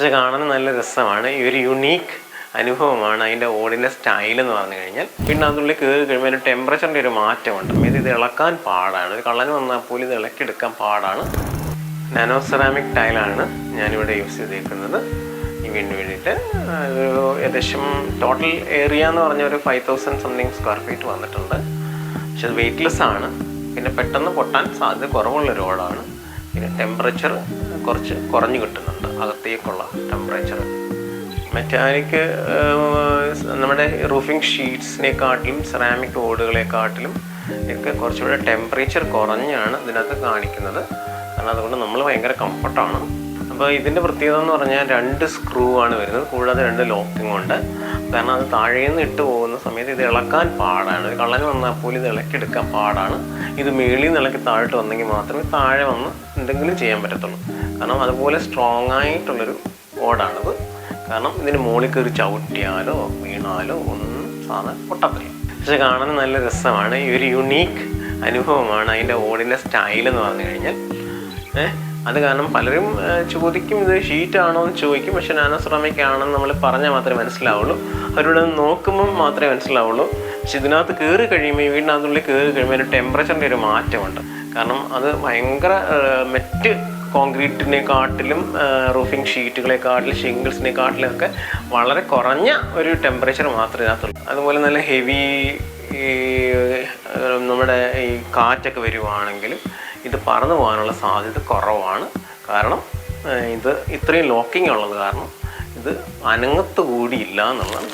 പക്ഷെ കാണാൻ നല്ല രസമാണ്. ഈ ഒരു യുണീക്ക് അനുഭവമാണ് അതിന്റെ ഓടിന്റെ സ്റ്റൈൽ എന്ന് പറഞ്ഞു കഴിഞ്ഞാൽ. പിന്നെ അതിനുള്ളിൽ കയറി കഴിയുമ്പോൾ അതിന്റെ ടെമ്പറേച്ചറിന്റെ ഒരു മാറ്റമുണ്ട്. ഇത് ഇത് ഇളക്കാൻ പാടാണ്. ഒരു കള്ളന് വന്നാൽ പോലും ഇത് ഇളക്കിയെടുക്കാൻ പാടാണ്. നാനോ സെറാമിക് ടൈലാണ് ഞാനിവിടെ യൂസ് ചെയ്തേക്കുന്നത്. ഈ വീടിന് വേണ്ടിയിട്ട് ഒരു ഏകദേശം ടോട്ടൽ ഏരിയ എന്ന് പറഞ്ഞ ഒരു five thousand something square feet വന്നിട്ടുണ്ട്. പക്ഷെ അത് വെയ്റ്റ്ലെസ് ആണ്. പിന്നെ പെട്ടെന്ന് പൊട്ടാൻ സാധ്യത കുറവുള്ള റോഡാണ് പിന്നെ ടെമ്പറേച്ചർ കുറച്ച് കുറഞ്ഞു കിട്ടുന്നുണ്ട്. അകത്തേക്കുള്ള ടെമ്പറേച്ചർ മെറ്റാലിക് നമ്മുടെ റൂഫിംഗ് ഷീറ്റ്സിനെക്കാട്ടിലും സെറാമിക് ഓടുകളെക്കാട്ടിലും ഒക്കെ കുറച്ചുകൂടെ ടെമ്പറേച്ചർ കുറഞ്ഞാണ് ഇതിനകത്ത് കാണിക്കുന്നത്. കാരണം അതുകൊണ്ട് നമ്മൾ ഭയങ്കര കംഫർട്ടാണ് അപ്പോൾ ഇതിന്റെ പ്രത്യേകത എന്ന് പറഞ്ഞാൽ രണ്ട് സ്ക്രൂ ആണ് വരുന്നത്. കൂടാതെ രണ്ട് ലോക്കിംഗ് ഉണ്ട്. കാരണം അത് താഴേന്ന് ഇട്ട് പോകുന്ന സമയത്ത് ഇത് ഇളക്കാൻ പാടാണ്. ഒരു കള്ളന് വന്നാൽ പോലും ഇത് ഇളക്കിയെടുക്കാൻ പാടാണ്. ഇത് മേളിൽ നിന്ന് ഇളക്കി താഴോട്ട് വന്നെങ്കിൽ മാത്രമേ താഴെ വന്ന് എന്തെങ്കിലും ചെയ്യാൻ പറ്റത്തുള്ളൂ. കാരണം അതുപോലെ സ്ട്രോങ് ആയിട്ടുള്ളൊരു ഓടാണിത് കാരണം ഇതിന് മുകളിൽ കയറി ചവിട്ടിയാലോ വീണാലോ ഒന്നും സാധനം പൊട്ടത്തില്ല. പക്ഷെ കാണാൻ നല്ല രസമാണ്. ഈ ഒരു യുണീക്ക് അനുഭവമാണ് അതിന്റെ ഓടിന്റെ സ്റ്റൈൽ എന്ന് പറഞ്ഞു കഴിഞ്ഞാൽ. ഏഹ് അത് കാരണം പലരും ചോദിക്കും ഇത് ഷീറ്റാണോ എന്ന് ചോദിക്കും. പക്ഷെ നാനോസറാമിക് ആണെന്ന് നമ്മൾ പറഞ്ഞാൽ മാത്രമേ മനസ്സിലാവുള്ളൂ. അവരോട് നോക്കുമ്പം മാത്രമേ മനസ്സിലാവുള്ളൂ. പക്ഷെ ഇതിനകത്ത് കയറി കഴിയുമ്പോൾ ഈ വീടിനകത്തുള്ളിൽ കയറി കഴിയുമ്പോൾ ഒരു ടെമ്പറേച്ചറിന്റെ ഒരു മാറ്റമുണ്ട്. കാരണം അത് ഭയങ്കര മറ്റ് കോൺക്രീറ്റിനെക്കാട്ടിലും റൂഫിംഗ് ഷീറ്റുകളെക്കാട്ടിലും ഷിംഗിൾസിനെക്കാട്ടിലും ഒക്കെ വളരെ കുറഞ്ഞ ഒരു ടെമ്പറേച്ചർ മാത്രമേ ഇതിനകത്തുള്ളൂ. അതുപോലെ നല്ല ഹെവി ഈ നമ്മുടെ ഈ കാറ്റൊക്കെ വരുവാണെങ്കിലും ഇത് പറന്നു പോകാനുള്ള സാധ്യത കുറവാണ്. കാരണം ഇത് ഇത്രയും ലോക്കിംഗ് ഉള്ളത് കാരണം ഇത് അനങ്ങത്ത് കൂടിയില്ല എന്നുള്ളതാണ്.